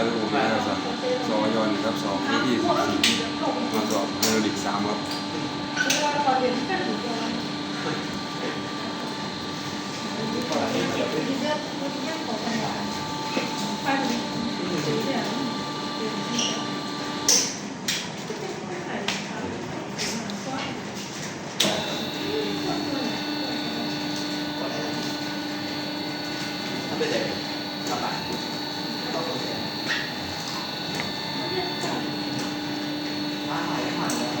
แล้วทุกคนนะครับสอยอนครับสองปีที่สี่มาสอบเฮโรลิกสามครับถ้าเป็นเด็กลำบากมาหายผ่านแล้ว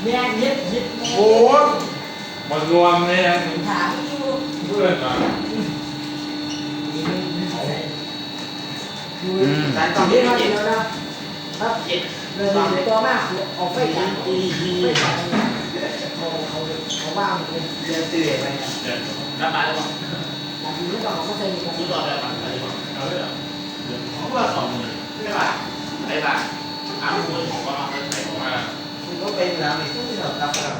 งหลายคนเนี่ยดีอะทำให้เก็บกดหลายเลยยังดูว่าไม่ไม่แม่ยิบโอ้ยมันรวมเลยนะถามอยู่เพื่อนอะการตอนนี้เราเห็นแล้วนะครับเจ็ดเลยตัวมากออกไปกันอีทีเขาเขาเขาว่างเลยเดือดเตื่อยไปเดี๋ยวรับมาแล้วมั้งแต่ทีนี้ต้องเขาใส่กันรู้ต่อได้มั้งอะไรมั้งเอาเลยเหรอเพราะว่าสองหมื่นไม่บาทไม่บาทอ้าวคุณผมก็เอา เป็นแล้วนี่ต้องเรารับเรา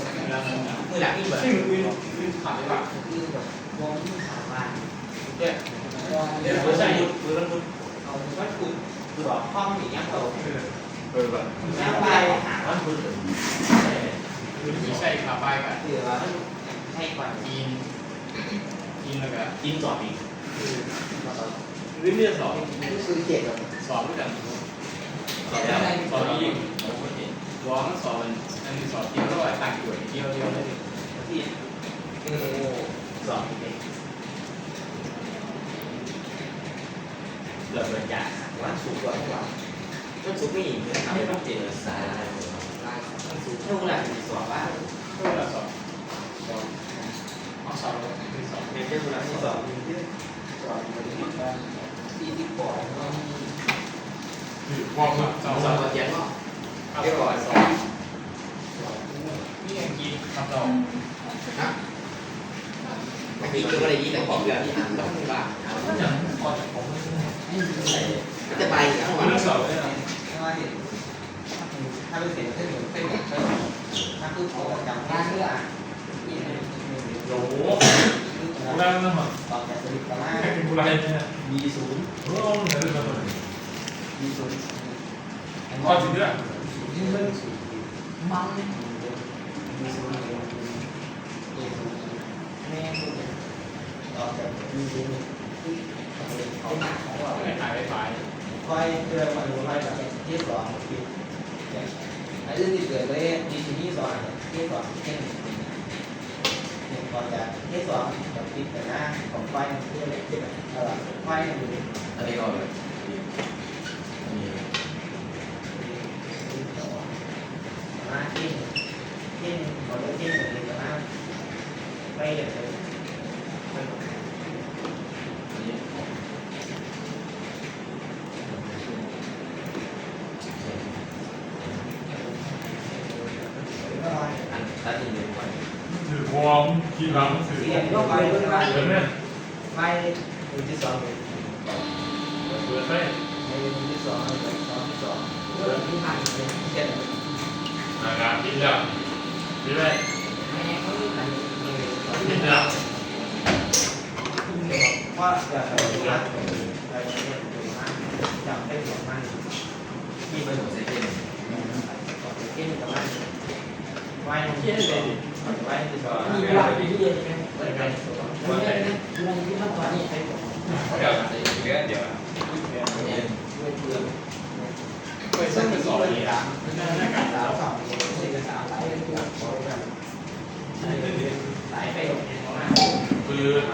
ทำกันนะมือหลังอีกแบบซึ่งวินวินขาดได้ป่ะคือแบบวงที่ขามาเนี่ยเดี๋ยวไม่ใช่ยุดมือแล้วมุดเอาวัตถุตัวห้องอย่างเงี้ยเขาเออแบบน้ำไปหามันมุดคือไม่ใช่ขาไปกันเสือให้ก่อนกินกินแล้วก็กินสอบอีกหรือเนี่อบนี่คือเจ็ดแบสอบด้วยกันสอบแล้วสอบอีก ร้องสอบมันอันนี้สอบเดียวแล้วไอ้ต่างอยู่เดียวเดียวเลยที่เออสองเด็กเกิดมาจากวันสุกร์วันหลังต้นสุกนี่เนื้อทำให้ต้องเจริญสายวันสุกร์เท่าไหร่สอบว่าเท่าไหร่สอบสอบเอาสอบแล้วคือสอบเรื่องเวลาที่สสออบบที่สอบมันที่ที่ที่ก่อนก็มีคือพอสอบสอบสอบเทียนก็ เรียกว่าสอบนี่ยังกินคำตอบนะเมื่อกี้ก็ได้ยินแต่ของแบบที่อ่านต้องว่าก็ยังพอจะผมก็จะไปทั้งวันสอบเลยนะถ้าว่าเห็นถ้าเป็นเสียงเส้นเหมือนเส้นแบบถ้าคือเขาจำได้เมื่อนี่โอ้โหกูได้แล้วมั้งตอนแต่สลิปประมาณแค่กินกูได้เนี่ย B ศูนย์โอ้โหเหนื่อยเลยตัวนี้ B ศูนย์พอจริงด้วย นี่มันมัน B ศูนย์ A ศูนย์แม่ต่อจาก B ศูนย์ที่เขาหนักของเราไม่ายไปฝ่ายค่อยเดินมาดูค่อยแบบที่สองคิดไอ้เรื่องที่เกิดเลยดีที่นี่สองที่สองเช่นเนี่ยก่อนจะที่สองกับคิดแต่หน้าของไฟมันเรื่ออะไรที่แบบเออไฟมันอยู่อันนี้ก็แบบมี มาที่ที่ขอเลือกที่หนึ่งเลยนะไปเดี๋ยวไปอันนี้ก็ลอยอันตัดอินเดียไปถือวอร์มกินหลังถือเสียงก็ไปด้วยกันเดี๋ยวเนี่ยไปมือที่สองเลยเปิดไปในมือที่สองสองที่สองเรื่องที่ผ่านเลยเช่น อ่างานกินแล้วกินไปแม่เขาที่ผ่านเลยกินแล้วว่าจะไปดูนะไปดูนะจำได้หมดมันมีผสมเซเว่นเช่นกับมันไว้เช่นเลยไว้ที่สองมีมีเวเวลาลาไปไปที่ที่เรีเรียยนนใช่ไหมไปกันวันนี้นะวันนี้ขั้นตอนนี้ใครบอกเดี๋ยวเดี๋ยวเดี๋ยวด้วยเพื่อนไปซึ่งเป็นสอบอย่างนี้นะไม่ได้ได้กันสาวสองสี่กับสาวหลายเพื่อนโอ้ยแบบหลายไปหมดเนี่ยมา คือ ก็หลา ยแบบ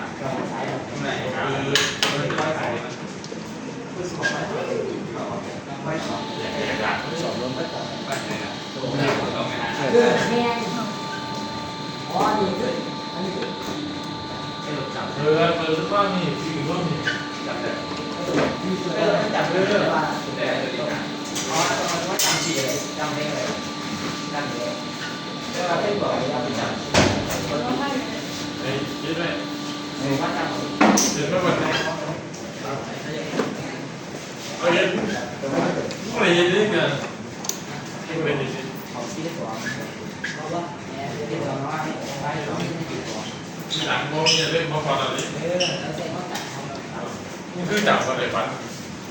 ไหนคือมันร้อยสายมันคือสองไปไม่สองอยากอยากอยากสองรวมไม่ต่อไปไหนนะอแม่อ๋อนี่คืออันนี้คือไม่หลุดเออเปิดว่ามีสิ่งว่ามีจับแต่เออจับเออว่าแต่อ๋อตอนว่าจำสีเลยจำได้เลยจำเลยแต่ว่าเป็นบอกอย่าไปจำคนไอ้คิดไหม หรือว่าจำเดี๋ยวไม่วันไหนเอาเย็นไม่เย็นนี่กันไม่เป็นยังไงของที่สองเพราะว่าแม่ที่สองว่าไปสองที่สองหลังโมมีเล่นมาฟันอะไรเออแล้วเสร็จก็จับเขานี่คือจับอะไรฟัน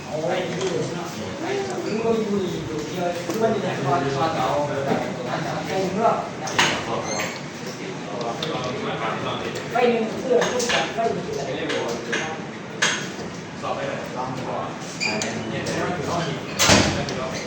โอ้ยดูเนาะมึงก็อยู่อยู่เดียวคือมันจะคอยคอยเอาอันจับเองเนาะ ไปหนึ่งเพื่อนพูดกันไปหนึ่งเสื้อไม่เรียกว่าสอบไปไหนลองก่อนเนี่ยแต่ว่าถือว่าผิดถือว่าผิด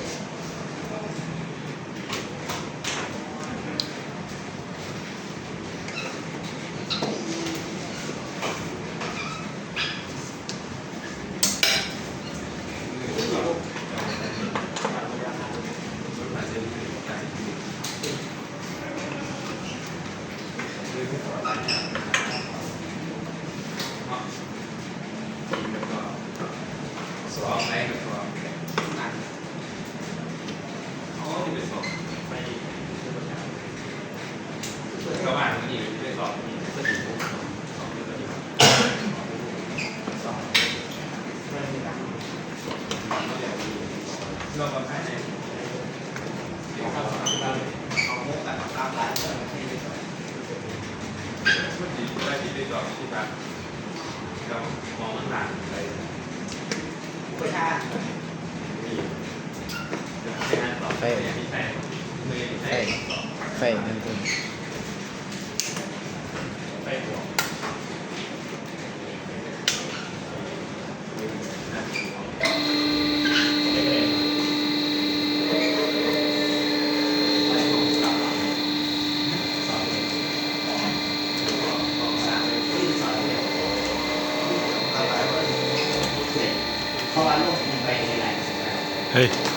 อบไปสอบอ๋อที่เป็นสอบไปก็มาที่นี่เป็นสอบที่สถิติสอบที่สถิติ สองไม่มีการ เราก็ภายในเดี๋ยวเข้าสอบได้ เอาเมื่อตัดตามร้านเพื่อนให้ไปก่อน เมื่อกี้ได้ ที่ไปสอบที่บ้านเรามองนหนักเลยไปท่านี่จะให้งานสอบไปที่แปดมือที่แปดสอบไฟนั่นเองไปหัว เ